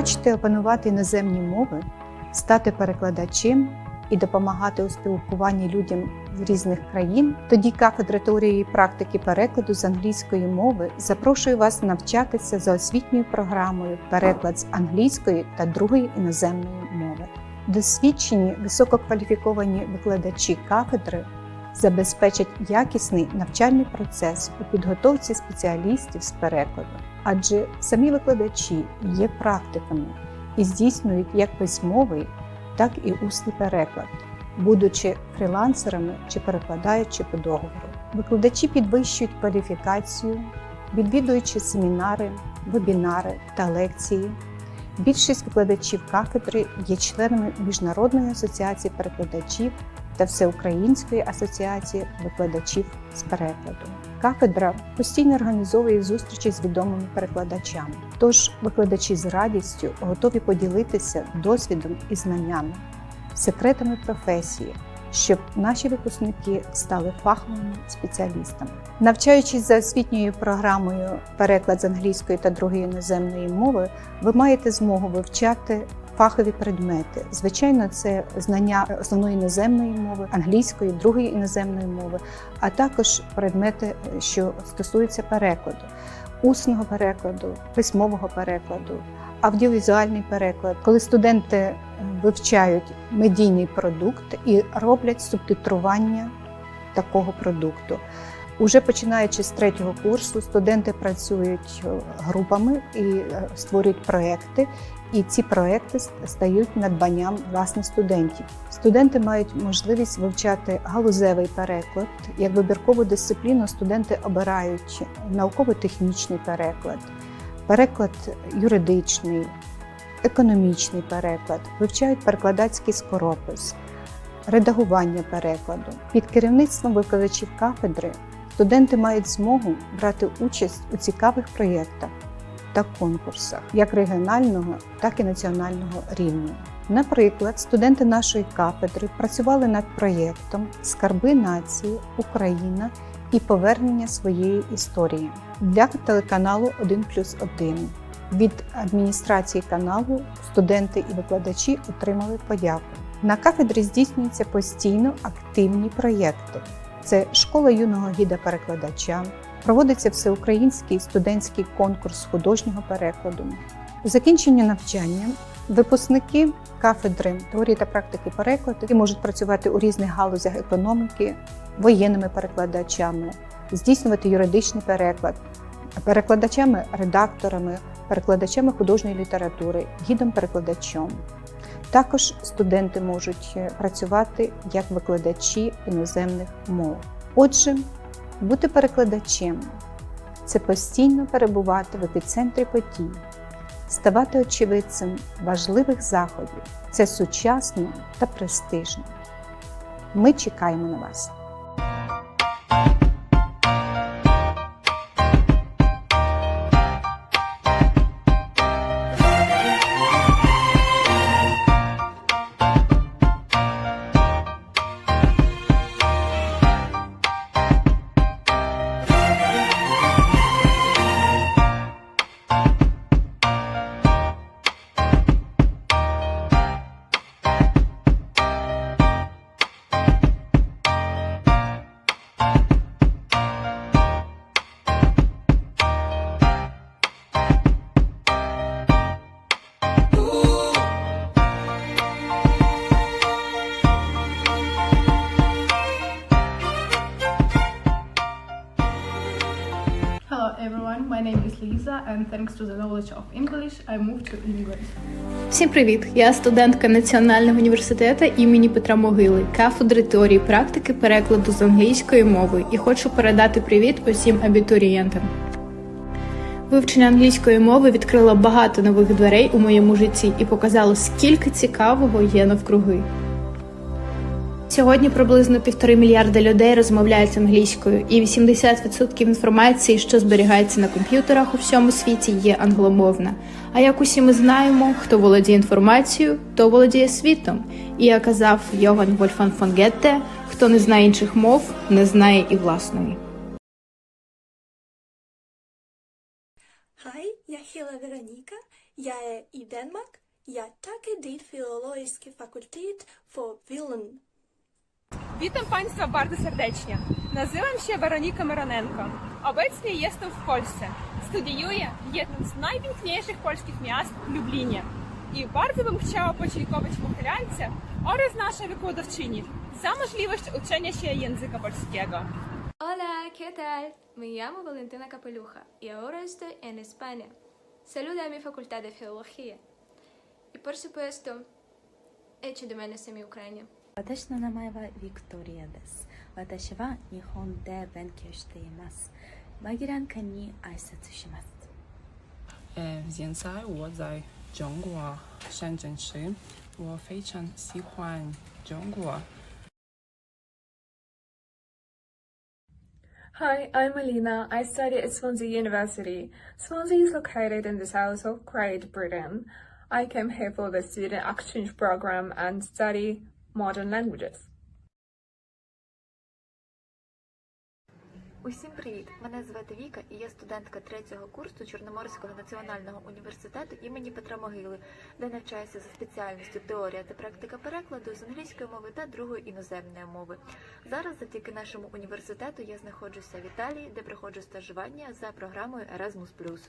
хочете опанувати іноземні мови, стати перекладачем і допомагати у спілкуванні людям з різних країн, тоді кафедра теорії і практики перекладу з англійської мови запрошує вас навчатися за освітньою програмою переклад з англійської та другої іноземної мови. Досвідчені висококваліфіковані викладачі кафедри забезпечать якісний навчальний процес у підготовці спеціалістів з перекладу, адже самі викладачі є практиками і здійснюють як письмовий, так і усний переклад, будучи фрілансерами чи перекладаючи по договору. Викладачі підвищують кваліфікацію, відвідуючи семінари, вебінари та лекції. Більшість викладачів кафедри є членами Міжнародної асоціації перекладачів та Всеукраїнської асоціації викладачів з перекладу. Кафедра постійно організовує зустрічі з відомими перекладачами. Тож викладачі з радістю готові поділитися досвідом і знаннями, секретами професії, щоб наші випускники стали фаховими спеціалістами. Навчаючись за освітньою програмою переклад з англійської та другої іноземної мови, ви маєте змогу вивчати фахові предмети. Звичайно, це знання основної іноземної мови, англійської, другої іноземної мови, а також предмети, що стосуються перекладу, усного перекладу, письмового перекладу, аудіовізуальний переклад, коли студенти вивчають медійний продукт і роблять субтитрування такого продукту. Уже починаючи з третього курсу, студенти працюють групами і створюють проекти, і ці проекти стають надбанням власне студентів. Студенти мають можливість вивчати галузевий переклад. Як вибіркову дисципліну студенти обирають науково-технічний переклад, переклад юридичний, економічний переклад, вивчають перекладацький скоропис, редагування перекладу. Під керівництвом викладачів кафедри студенти мають змогу брати участь у цікавих проєктах та конкурсах як регіонального, так і національного рівня. Наприклад, студенти нашої кафедри працювали над проєктом Скарби нації Україна і повернення своєї історії для телеканалу 1 плюс 1. Від адміністрації каналу студенти і викладачі отримали подяку. На кафедрі здійснюються постійно активні проєкти. Це школа юного гіда-перекладача, проводиться всеукраїнський студентський конкурс художнього перекладу. У закінченні навчання випускники кафедри теорії та практики перекладу можуть працювати у різних галузях економіки, воєнними перекладачами, здійснювати юридичний переклад, перекладачами, редакторами, перекладачами художньої літератури, гідом-перекладачом. Також студенти можуть працювати як викладачі іноземних мов. Отже, бути перекладачем це постійно перебувати в епіцентрі подій, ставати очевидцем важливих заходів. Це сучасно та престижно. Ми чекаємо на вас. Everyone, my name is Lisa and thanks to the knowledge of English I moved to England. Всім привіт! Я студентка Національного університету імені Петра Могили, кафедри теорії практики перекладу з англійської мови і хочу передати привіт усім абітурієнтам. Вивчення англійської мови відкрило багато нових дверей у моєму житті і показало, скільки цікавого є навкруги. Сьогодні приблизно півтори мільярда людей розмовляють англійською, і 80% інформації, що зберігається на комп'ютерах у всьому світі, є англомовна. А як усі ми знаємо, хто володіє інформацією, то володіє світом. І як казав Йоган Вольфан фон Гетте, хто не знає інших мов, не знає і власної. Хай, я Хіла Вероніка, я і Денмарк, я так дід філологічний факультет for Willen. Witam Państwa bardzo serdecznie. Nazywam się Weronika Mironenko. Obecnie jestem w Polsce. Studiuję w jednym z najpiękniejszych polskich miast, Lublinie. I bardzo bym chciała podziękować Pochylance oraz naszej wykładowczyni za możliwość uczenia się języka polskiego. Hola, ¿qué tal? Me llamo Valentina Capeluja y ahora estoy en España. Saluda a mi facultad de Filología. Y por supuesto, echo de menos a mi Ucrania. 私の名前はビクトリアです。私は日本で勉強しています。マギランカに挨拶します。呃，现在我在中国深圳市，我非常喜欢中国。 Hi, I'm Alina. I study at Swansea University. Swansea is located in the south of Great Britain. I came here for the student exchange program and study modern languages. Усім привіт! Мене звати Віка і я студентка третього курсу Чорноморського національного університету імені Петра Могили, де навчаюся за спеціальністю теорія та практика перекладу з англійської мови та другої іноземної мови. Зараз, завдяки нашому університету, я знаходжуся в Італії, де проходжу стажування за програмою Erasmus+.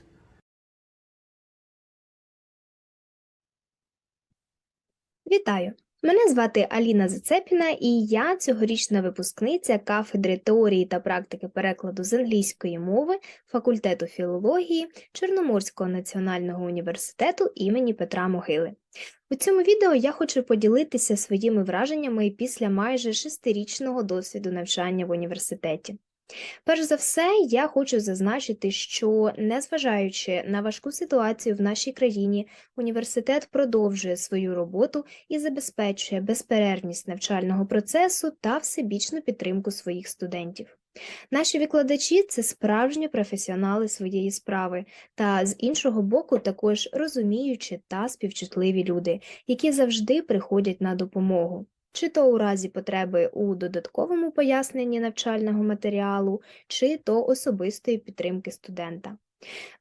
Вітаю! Мене звати Аліна Зацепіна, і я цьогорічна випускниця кафедри теорії та практики перекладу з англійської мови факультету філології Чорноморського національного університету імені Петра Могили. У цьому відео я хочу поділитися своїми враженнями після майже шестирічного досвіду навчання в університеті. Перш за все, я хочу зазначити, що незважаючи на важку ситуацію в нашій країні, університет продовжує свою роботу і забезпечує безперервність навчального процесу та всебічну підтримку своїх студентів. Наші викладачі це справжні професіонали своєї справи, та з іншого боку, також розуміючі та співчутливі люди, які завжди приходять на допомогу. Чи то у разі потреби у додатковому поясненні навчального матеріалу, чи то особистої підтримки студента.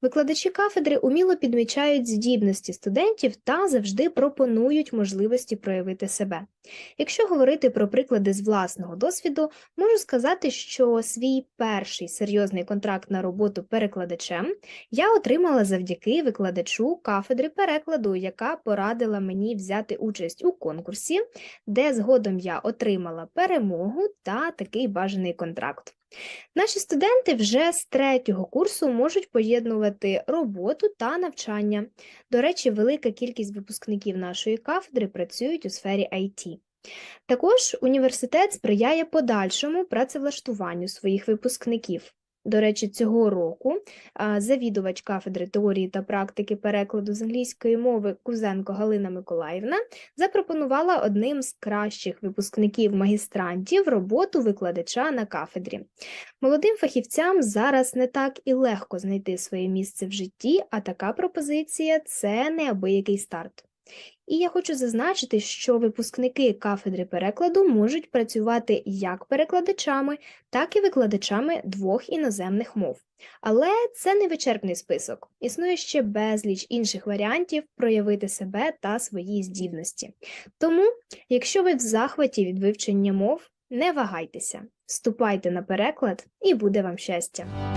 Викладачі кафедри уміло підмічають здібності студентів та завжди пропонують можливості проявити себе. Якщо говорити про приклади з власного досвіду, можу сказати, що свій перший серйозний контракт на роботу перекладачем я отримала завдяки викладачу кафедри перекладу, яка порадила мені взяти участь у конкурсі, де згодом я отримала перемогу та такий бажаний контракт. Наші студенти вже з третього курсу можуть поєднувати роботу та навчання. До речі, велика кількість випускників нашої кафедри працюють у сфері IT. Також університет сприяє подальшому працевлаштуванню своїх випускників. До речі, цього року завідувач кафедри теорії та практики перекладу з англійської мови Кузенко Галина Миколаївна запропонувала одним з кращих випускників магістрантів роботу викладача на кафедрі. Молодим фахівцям зараз не так і легко знайти своє місце в житті, а така пропозиція це неабиякий старт. І я хочу зазначити, що випускники кафедри перекладу можуть працювати як перекладачами, так і викладачами двох іноземних мов. Але це не вичерпний список. Існує ще безліч інших варіантів проявити себе та свої здібності. Тому, якщо ви в захваті від вивчення мов, не вагайтеся, вступайте на переклад і буде вам щастя!